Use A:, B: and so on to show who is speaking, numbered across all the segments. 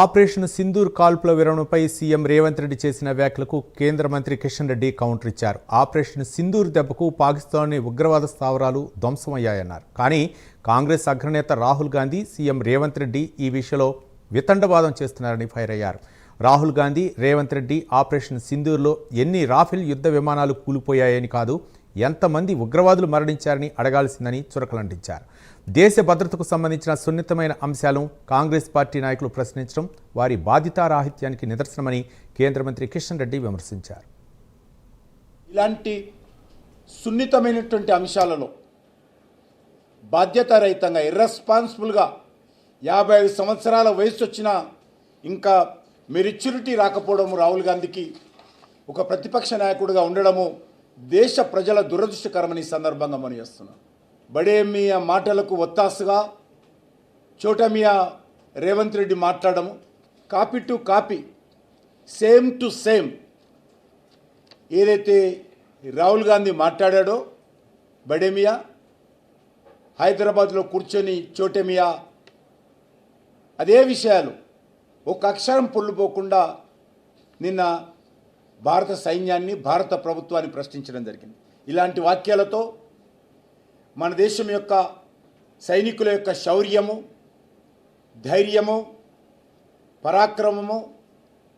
A: Operation Sindoor కాల్పుల విరమణపై CM Revanth Reddy చేసిన వ్యాఖ్యలకు కేంద్ర మంత్రి కిషన్ రెడ్డి కౌంటర్ ఇచ్చారు. ఆపరేషన్ సింధూర్ దెబ్బకు పాకిస్తాన్ ఉగ్రవాద స్థావరాలు ధ్వంసమయ్యాయన్నారు. కానీ కాంగ్రెస్ అగ్రనేత రాహుల్ గాంధీ సీఎం రేవంత్ రెడ్డి ఈ విషయంలో వితండవాదం చేస్తున్నారని ఫైర్ అయ్యారు. రాహుల్ గాంధీ రేవంత్ రెడ్డి ఆపరేషన్ సింధూర్లో ఎన్ని రాఫెల్ యుద్ధ విమానాలు కూలిపోయాయని కాదు ఎంతమంది ఉగ్రవాదులు మరణించారని అడగాల్సిందని చురకలంటించారు. దేశ భద్రతకు సంబంధించిన సున్నితమైన అంశాలను కాంగ్రెస్ పార్టీ నాయకులు ప్రశ్నించడం వారి బాధితారాహిత్యానికి నిదర్శనమని కేంద్ర మంత్రి కిషన్ రెడ్డి విమర్శించారు.
B: ఇలాంటి సున్నితమైనటువంటి అంశాలలో బాధ్యతారహితంగా ఇర్రెస్పాన్సిబుల్గా యాభై ఐదు సంవత్సరాల వయసు వచ్చినా ఇంకా మెరిచ్యూరిటీ రాకపోవడము రాహుల్ గాంధీకి ఒక ప్రతిపక్ష నాయకుడిగా ఉండడము దేశ ప్రజల దురదృష్టకరమని సందర్భంగా మనం చేస్తున్నాం. బడేమియా మాటలకు ఒత్తాసుగా చోటమియా రేవంత్ రెడ్డి మాట్లాడము. Copy to copy same to same ఏదైతే రాహుల్ గాంధీ మాట్లాడాడో బడేమియా హైదరాబాద్లో కూర్చొని చోటేమియా అదే విషయాలు. ఒక అక్షరం పొల్లుపోకుండా నిన్న భారత సైన్యాన్ని భారత ప్రభుత్వాన్ని ప్రశ్నించడం జరిగింది. ఇలాంటి వాక్యాలతో మన దేశం యొక్క సైనికుల యొక్క శౌర్యము ధైర్యము పరాక్రమము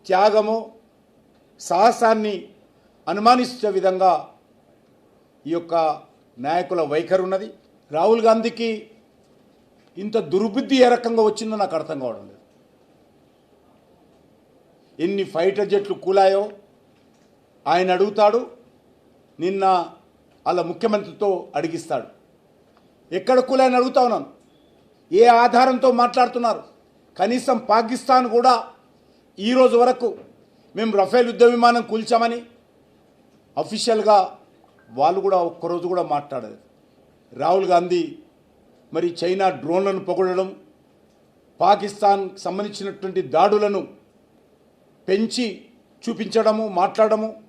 B: త్యాగము సాహసాన్ని అనుమానించే విధంగా ఈ యొక్క నాయకుల వైఖరి ఉన్నది రాహుల్ గాంధీకి ఇంత దుర్బుద్ధి ఏ రకంగా వచ్చిందో నాకు అర్థం కావడం లేదు. ఎన్ని ఫైటర్ జెట్లు కూలాయో ఆయన అడుగుతాడు నిన్న వాళ్ళ ముఖ్యమంత్రితో అడిగిస్తాడు. ఎక్కడ కులాన్ని అడుగుతా ఉన్నాను ఏ ఆధారంతో మాట్లాడుతున్నారు? కనీసం పాకిస్తాన్ కూడా ఈరోజు వరకు మేము రఫేల్ యుద్ధ విమానం కూల్చామని అఫీషియల్గా వాళ్ళు కూడా ఒక్కరోజు కూడా మాట్లాడలేదు. రాహుల్ గాంధీ మరి చైనా డ్రోన్లను పొగడడం పాకిస్తాన్ సంబంధించినటువంటి దాడులను పెంచి చూపించడము మాట్లాడము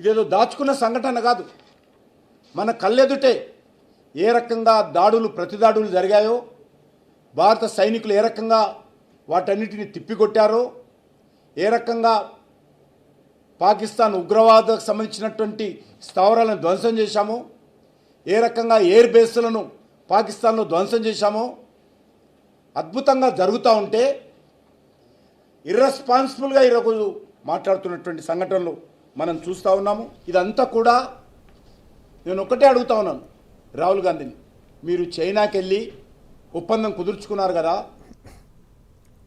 B: ఇదేదో దాచుకున్న సంఘటన కాదు. మన కళ్ళెదుటే ఏ రకంగా దాడులు ప్రతిదాడులు జరిగాయో భారత సైనికులు ఏ రకంగా వాటన్నిటిని తిప్పికొట్టారో ఏ రకంగా పాకిస్తాన్ ఉగ్రవాదకు సంబంధించినటువంటి స్థావరాలను ధ్వంసం చేశామో ఏ రకంగా ఎయిర్ బేస్లను పాకిస్తాన్లో ధ్వంసం చేశామో అద్భుతంగా జరుగుతూ ఉంటే ఇర్రెస్పాన్సిబుల్గా ఈరోజు మాట్లాడుతున్నటువంటి సంఘటనలు మనం చూస్తూ ఉన్నాము. ఇదంతా కూడా నేను ఒక్కటే అడుగుతా ఉన్నాను. రాహుల్ గాంధీని. మీరు చైనాకి వెళ్ళి ఒప్పందం కుదుర్చుకున్నారు కదా